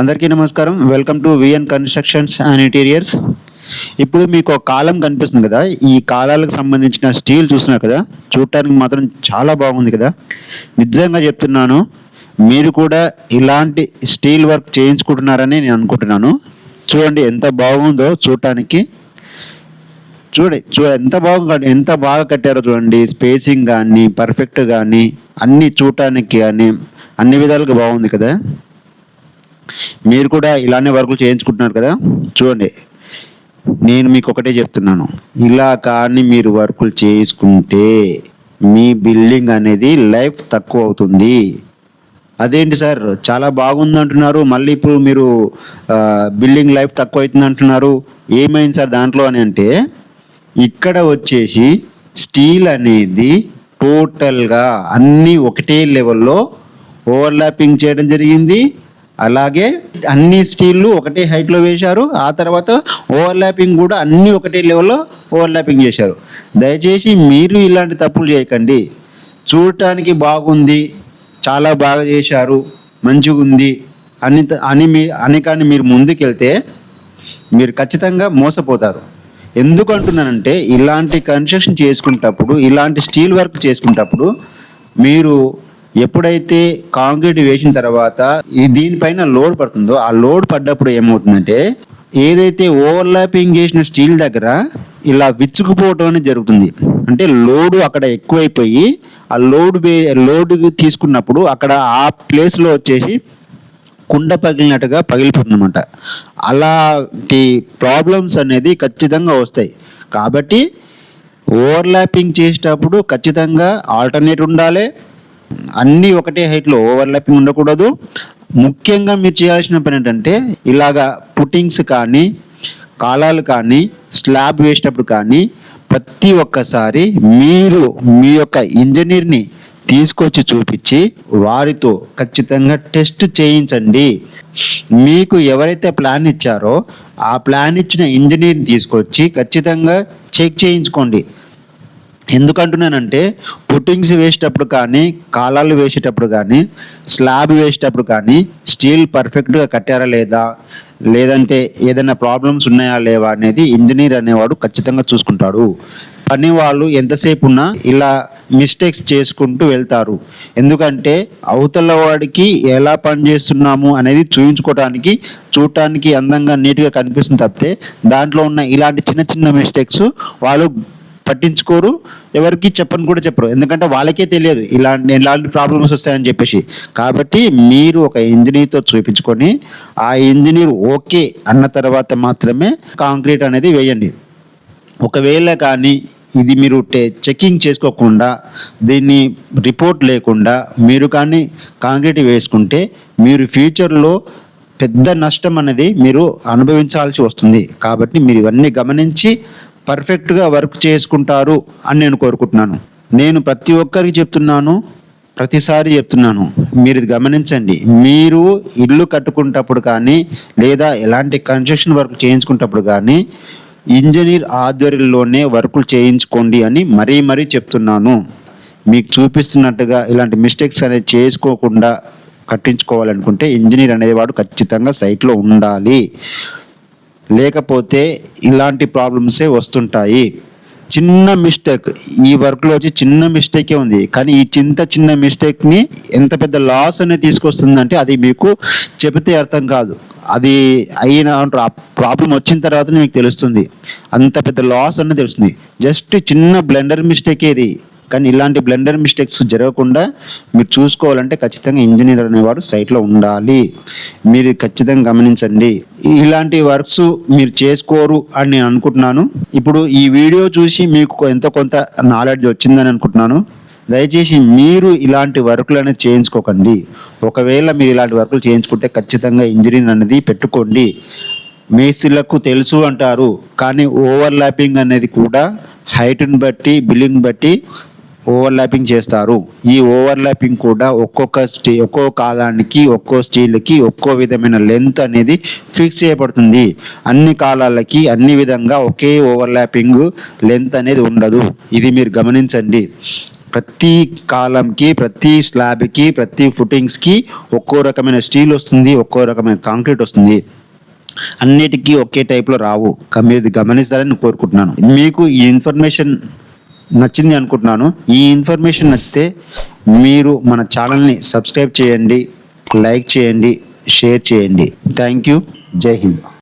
అందరికీ నమస్కారం. Welcome to VN constructions and interiors ఇప్పుడు మీకు ఒక కాలం కనిపిస్తుంది కదా. ఈ కాలాలకు సంబంధించిన స్టీల్ చూస్తున్నారు కదా. చూడటానికి మాత్రం చాలా బాగుంది కదా. నిజంగా చెప్తున్నాను మీరు కూడా ఇలాంటి స్టీల్ వర్క్ చేయించుకుంటున్నారని నేను అనుకుంటున్నాను. చూడండి ఎంత బాగుందో చూడటానికి. చూడండి చూ ఎంత బాగా ఎంత బాగా కట్టారో చూడండి. స్పేసింగ్ కానీ పర్ఫెక్ట్ కానీ అన్ని చూడటానికి కానీ అన్ని విధాలుగా బాగుంది కదా? మీరు కూడా ఇలానే వర్కులు చేయించుకుంటున్నారు కదా? చూడండి. నేను మీకు ఒకటే చెప్తున్నాను. ఇలా కానీ మీరు వర్కులు చేసుకుంటే మీ బిల్డింగ్ అనేది లైఫ్ తక్కువ అవుతుంది. అదేంటి సార్? చాలా బాగుంది అంటున్నారు. మళ్ళీ ఇప్పుడు మీరు బిల్డింగ్ లైఫ్ తక్కువ అవుతుంది అంటున్నారు. ఏమైంది సార్ దాంట్లో అని అంటే ఇక్కడ వచ్చేసి స్టీల్ అనేది టోటల్గా అన్నీ ఒకటే లెవెల్లో ఓవర్లాపింగ్ చేయడం జరిగింది. అలాగే అన్ని స్టీళ్ళు ఒకటే హైట్లో వేశారు. ఆ తర్వాత ఓవర్లాపింగ్ కూడా అన్నీ ఒకటే లెవెల్లో ఓవర్లాపింగ్ చేశారు. దయచేసి మీరు ఇలాంటి తప్పులు చేయకండి. చూడటానికి బాగుంది. చాలా బాగా చేశారు. మంచిగా ఉంది అని అని మీ అని కానీ మీరు ముందుకెళ్తే మీరు ఖచ్చితంగా మోసపోతారు. ఎందుకు అంటున్నానంటే ఇలాంటి కన్స్ట్రక్షన్ చేసుకునేటప్పుడు ఇలాంటి స్టీల్ వర్క్ చేసుకునేటప్పుడు మీరు ఎప్పుడైతే కాంక్రీట్ వేసిన తర్వాత ఈ దీనిపైన లోడ్ పడుతుందో ఆ లోడ్ పడ్డప్పుడు ఏమవుతుందంటే ఏదైతే ఓవర్లాపింగ్ చేసిన స్టీల్ దగ్గర ఇలా విచ్చుకుపోవటం అనేది జరుగుతుంది. అంటే లోడు అక్కడ ఎక్కువైపోయి ఆ లోడ్ లోడ్ తీసుకున్నప్పుడు అక్కడ ఆ ప్లేస్లో వచ్చేసి కుండ పగిలినట్టుగా పగిలిపోతుందన్నమాట. అలాంటి ప్రాబ్లమ్స్ అనేది ఖచ్చితంగా వస్తాయి. కాబట్టి ఓవర్లాపింగ్ చేసేటప్పుడు ఖచ్చితంగా ఆల్టర్నేట్ ఉండాలి. అన్నీ ఒకటే హైట్లో ఓవర్లాపింగ్ ఉండకూడదు. ముఖ్యంగా మీరు చేయాల్సిన పని ఏంటంటే ఇలాగా పుట్టింగ్స్ కానీ కాలాలు కానీ స్లాబ్ వేసేటప్పుడు కానీ ప్రతి ఒక్కసారి మీరు మీ యొక్క ఇంజనీర్ని తీసుకొచ్చి చూపించి వారితో ఖచ్చితంగా టెస్ట్ చేయించండి. మీకు ఎవరైతే ప్లాన్ ఇచ్చారో ఆ ప్లాన్ ఇచ్చిన ఇంజనీర్ని తీసుకొచ్చి ఖచ్చితంగా చెక్ చేయించుకోండి. ఎందుకంటున్నానంటే పుట్టింగ్స్ వేసేటప్పుడు కానీ కాలాలు వేసేటప్పుడు కానీ స్లాబ్ వేసేటప్పుడు కానీ స్టీల్ పర్ఫెక్ట్గా కట్టారా లేదా లేదంటే ఏదైనా ప్రాబ్లమ్స్ ఉన్నాయా లేవా అనేది ఇంజనీర్ అనేవాడు ఖచ్చితంగా చూసుకుంటాడు. పని వాళ్ళు ఎంతసేపు ఉన్నా ఇలా మిస్టేక్స్ చేసుకుంటూ వెళ్తారు. ఎందుకంటే అవతల వాడికి ఎలా పని చేస్తున్నాము అనేది చూపించుకోవడానికి చూడటానికి అందంగా నీట్గా కనిపిస్తుంది తప్పితే దాంట్లో ఉన్న ఇలాంటి చిన్న చిన్న మిస్టేక్స్ వాళ్ళు పట్టించుకోరు ఎవరికి చెప్పని కూడా చెప్పరు. ఎందుకంటే వాళ్ళకే తెలియదు ఇలాంటి ఇలాంటి ప్రాబ్లమ్స్ వస్తాయని చెప్పేసి. కాబట్టి మీరు ఒక ఇంజనీర్తో చూపించుకొని ఆ ఇంజనీర్ ఓకే అన్న తర్వాత మాత్రమే కాంక్రీట్ అనేది వేయండి. ఒకవేళ కానీ ఇది మీరు చెకింగ్ చేసుకోకుండా దీన్ని రిపోర్ట్ లేకుండా మీరు కానీ కాంక్రీట్ వేసుకుంటే మీరు ఫ్యూచర్లో పెద్ద నష్టం అనేది మీరు అనుభవించాల్సి వస్తుంది. కాబట్టి మీరు ఇవన్నీ గమనించి పర్ఫెక్ట్గా వర్క్ చేసుకుంటారు అని నేను కోరుకుంటున్నాను. నేను ప్రతి ఒక్కరికి చెప్తున్నాను ప్రతిసారి చెప్తున్నాను మీరు ఇది గమనించండి. మీరు ఇల్లు కట్టుకుంటప్పుడు కానీ లేదా ఎలాంటి కన్స్ట్రక్షన్ వర్క్ చేయించుకుంటప్పుడు కానీ ఇంజనీర్ ఆధ్వర్యంలోనే వర్కులు చేయించుకోండి అని మరీ మరీ చెప్తున్నాను. మీకు చూపిస్తున్నట్టుగా ఇలాంటి మిస్టేక్స్ అనేది చేసుకోకుండా కట్టించుకోవాలనుకుంటే ఇంజనీర్ అనేవాడు ఖచ్చితంగా సైట్లో ఉండాలి. లేకపోతే ఇలాంటి ప్రాబ్లమ్సే వస్తుంటాయి. చిన్న మిస్టేక్ ఈ వర్క్లో వచ్చి చిన్న మిస్టేకే ఉంది. కానీ ఈ చింత చిన్న మిస్టేక్ని ఎంత పెద్ద లాస్ అనేది తీసుకొస్తుందంటే అది మీకు చెబితే అర్థం కాదు. అది అయిన ప్రాబ్లం వచ్చిన తర్వాత మీకు తెలుస్తుంది. అంత పెద్ద లాస్ అనేది తెలుస్తుంది. జస్ట్ చిన్న బ్లెండర్ మిస్టేక్ ఇది. కానీ ఇలాంటి బ్లెండర్ మిస్టేక్స్ జరగకుండా మీరు చూసుకోవాలంటే ఖచ్చితంగా ఇంజనీర్ అనేవాడు సైట్లో ఉండాలి. మీరు ఖచ్చితంగా గమనించండి. ఇలాంటి వర్క్స్ మీరు చేసుకోరు అని నేను అనుకుంటున్నాను. ఇప్పుడు ఈ వీడియో చూసి మీకు ఎంతో కొంత నాలెడ్జ్ వచ్చిందని అనుకుంటున్నాను. దయచేసి మీరు ఇలాంటి వర్కులను అనేది చేయించుకోకండి. ఒకవేళ మీరు ఇలాంటి వర్కులు చేయించుకుంటే ఖచ్చితంగా ఇంజనీర్ అనేది పెట్టుకోండి. మేస్త్రీలకు తెలుసు అంటారు కానీ ఓవర్లాపింగ్ అనేది కూడా హైట్ని బట్టి బిల్డింగ్ బట్టి ఓవర్లాపింగ్ చేస్తారు. ఈ ఓవర్లాపింగ్ కూడా ఒక్కొక్క స్టీ ఒక్కో కాలానికి ఒక్కో స్టీల్కి ఒక్కో విధమైన లెంత్ అనేది ఫిక్స్ చేయబడుతుంది. అన్ని కాలాలకి అన్ని విధంగా ఒకే ఓవర్లాపింగ్ లెంత్ అనేది ఉండదు. ఇది మీరు గమనించండి. ప్రతి కాలంకి ప్రతి స్లాబ్కి ప్రతి ఫుటింగ్స్కి ఒక్కో రకమైన స్టీల్ వస్తుంది ఒక్కో రకమైన కాంక్రీట్ వస్తుంది. అన్నిటికీ ఒకే టైప్లో రావు. మీరు గమనిస్తారని కోరుకుంటున్నాను. మీకు ఈ ఇన్ఫర్మేషన్ నచ్చింది అనుకుంటున్నాను. ఈ ఇన్ఫర్మేషన్ నచ్చితే మీరు మన ఛానల్ని సబ్స్క్రైబ్ చేయండి లైక్ చేయండి షేర్ చేయండి. థ్యాంక్ యూ జై హింద్